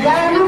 Yeah.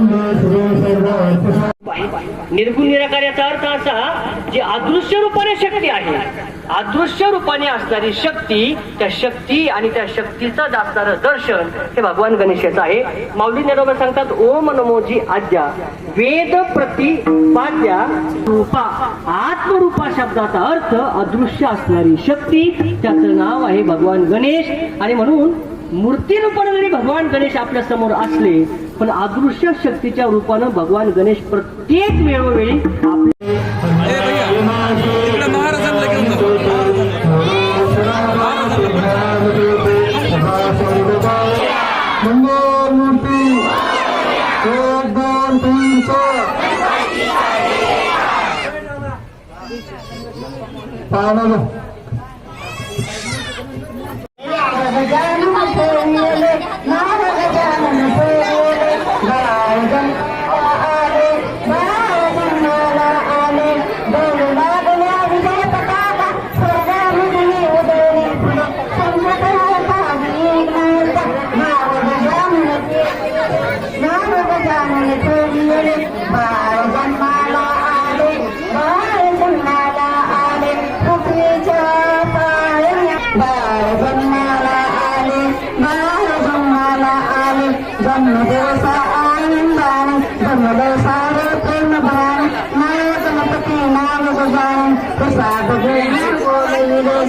जी अदृश्य रूपाने शक्ती आहे. अदृश्य रूपाने असणारी शक्ती त्या शक्ती आणि त्या शक्तीचं असणारं दर्शन हे भगवान गणेशाचं आहे. माऊली नरोबर सांगतात ओम नमोजी आद्या वेद प्रतिपाद्या रूपा. आत्मरूपा शब्दाचा अर्थ अदृश्य असणारी शक्ती त्याचं नाव आहे भगवान गणेश. आणि म्हणून मूर्ती रूपाने जरी भगवान गणेश आपल्यासमोर असले पण अदृश्य शक्तीच्या रूपानं भगवान गणेश प्रत्येक वेळोवेळी आपल्या Bendor Murti Korban Pincar आले जन्मदिवसा आनंदाने जन्मदिवसावर प्रेम भराने माया गणपती नाम गजान प्रसाद घेऊन बोलविले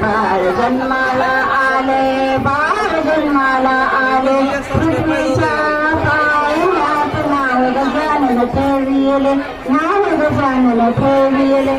बाळ जन्माला आले बाळ जन्माला आले पृथ्वीच्या पायऱ्यात नाव गजानन ठेविले